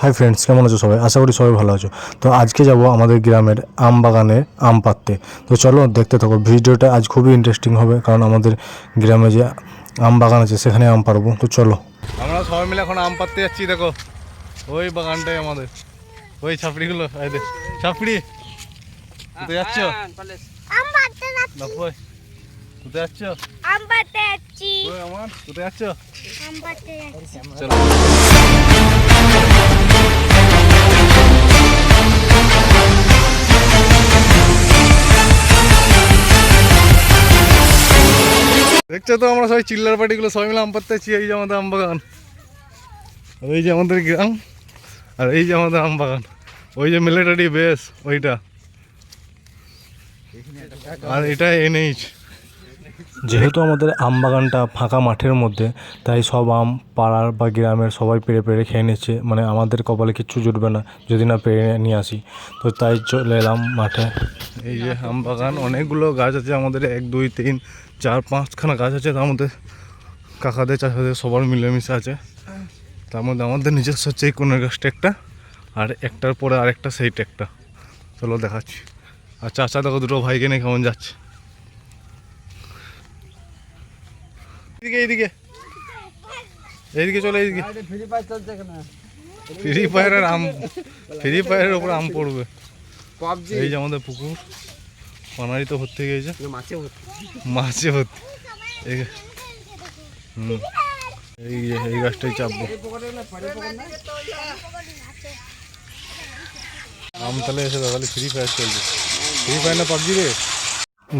Hi friends কেমন আছো সবাই? আশা করি সবাই ভালো আছো। তো আজকে যাব আমাদের গ্রামের আম বাগানে আম পাততে তো চলো দেখতে থাকো ভিডিওটা আজ খুবই ইন্টারেস্টিং হবে কারণ আমাদের গ্রামে যে আম বাগান আছে সেখানে আম পারব তো চলো। আমরা সবাই মিলে এখন আম পাততে যাচ্ছি দেখো। ওই বাগানটাই আমাদের। ওই ছাপড়িগুলো ছাপড়ি। কোথায় যাচ্ছ? আম পাড়তে যাচ্ছি। দেখো ওই। কোথায় যাচ্ছ? আম পাড়তে যাচ্ছি। আমার কোথায় যাচ্ছ? আম পাড়তে যাচ্ছি। চলো। দেখছ তো আমরা সবাই চিল্লার পাটিগুলো সবাই মিলে আম পাততে এই যে আমাদের আম বাগান। এই যে আমাদের গ্রাম, আর এই যে আমাদের আম বাগান। ওই যে মিলিটারি বেস ওইটা। আর এটা এনএইচ যেহেতু আমাদের আম বাগানটা ফাঁকা মাঠের মধ্যে, তাই সব আম পাড়ার বা গ্রামের সবাই পেরে পেরে খেয়ে নিচ্ছে। মানে আমাদের কপালে কিচ্ছু জুটবে না, যদি না পেরে নিয়ে আসি। তো তাই চলে এলাম মাঠে। এই যে আম বাগান, অনেকগুলো গাছ আছে আমাদের, এক, দুই, তিন, চার, পাঁচখানা গাছ আছে, তার মধ্যে কাকাদের, চাচাদের সবার মিলেমিশে আছে। তার মধ্যে আমাদের নিজস্ব হচ্ছে এই কোনের গাছটা একটা, আর একটার পরে আরেকটা, সেইটা একটা। চলো দেখাচ্ছি। আর চাচা দেখো, দুটো ভাইকে নিয়ে কেমন যাচ্ছে। এদিকে এইদিকে এইদিকে চলে এইদিকে ফ্রি ফায়ারের আম ফ্রি ফায়ারের ওপর আম পড়বে। পাবজি এই যে আমাদের পুকুর। পানারি তো হয়ে গেছে। মাছে ভর্তি। মাছে ভর্তি। এই হুম। এই যে এই গাছটাই চাপবো। আম তাহলে এসে তাহলে ফ্রি ফায়ার চলবে ফ্রি ফায়ার না পাবজি রে?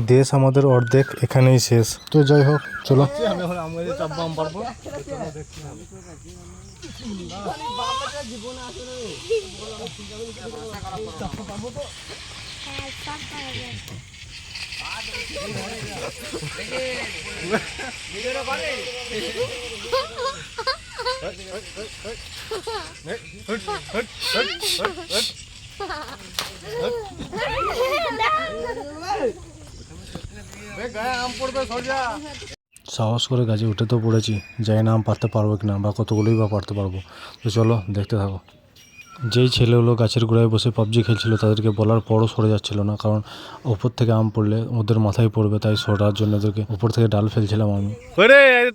দেশ আমাদের অর্ধেক এখানেই শেষ। তো যাই হোক চলো। আমি সাহস করে গাছে উঠে তো পড়েছি যাই না আম পারতে পারব কিনা বা কতগুলোই বা পারতে পারব। তো চলো দেখতে থাকো। যেই ছেলেগুলো গাছের গোড়ায় বসে পাবজি খেলছিল তাদেরকে বলার পরও সরে যাচ্ছিল না কারণ ওপর থেকে আম পড়লে ওদের মাথায় পড়বে তাই সরার জন্য ওদেরকে উপর থেকে ডাল ফেলছিলাম আমি।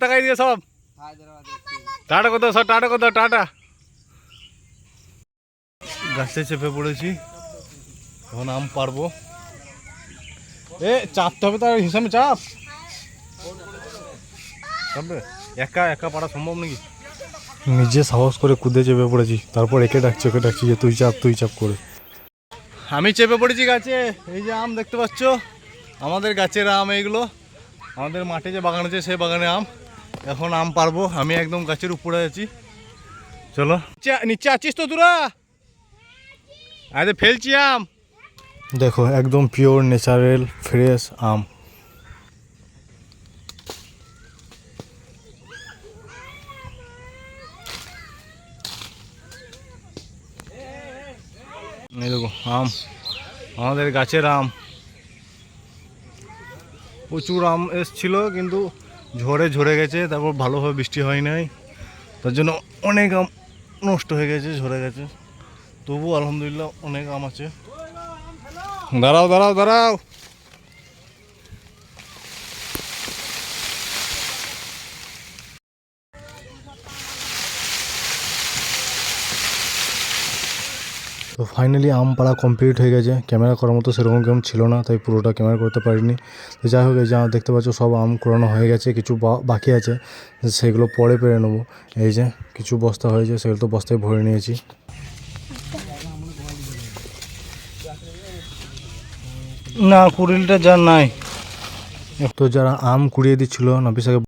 তাকাই দিয়ে সব। টাটা কত সব টাটা কত টাটা। গাছে চেপে পড়েছি এখন আম পারব এ চাপতে হবে তার হিসাবে চাপ। একা একা পারা সম্ভব নাকি? নিজে সাহস করে কুদে চেপে পড়েছি। তারপর একে ডাকছি ওকে ডাকছি যে তুই চাপ তুই চাপ করে। আমি চেপে পড়েছি গাছে। এই যে আম দেখতে পাচ্ছ? আমাদের গাছের আম এইগুলো। আমাদের মাঠে যে বাগান আছে সেই বাগানে আম। এখন আম পারব। আমি একদম গাছের উপরে আছি। চলো। নিচে- নিচে আছিস তো তোরা আরে ফেলছি আম। দেখো, একদম পিওর ন্যাচারাল ফ্রেশ আম। আম। আমাদের গাছের আম। প্রচুর আম এসছিল, কিন্তু ঝরে ঝরে গেছে, তারপর ভালোভাবে বৃষ্টি হয় নাই। তার জন্য অনেক আম নষ্ট হয়ে গেছে, ঝরে গেছে। তবু আলহামদুলিল্লাহ অনেক আম আছে। দাঁড়াও দাঁড়াও দাঁড়াও। তো ফাইনালি আম পাড়া কমপ্লিট হয়ে গেছে। ক্যামেরা করার মতো সেরকম কেমন ছিল না, তাই পুরোটা ক্যামেরা করতে পারিনি। তো যাই হোক, এই যে দেখতে পাচ্ছ, সব আম কুড়ানো হয়ে গেছে, কিছু বাকি আছে। সেগুলো পরে পেরে নেব। এই যে কিছু বস্তা হয়েছে, সেগুলো তো বস্তায় ভরে নিয়েছি। না কুড়িলটা যা নাই। তো যারা আম কুড়িয়ে দিচ্ছিল নাফিসাকে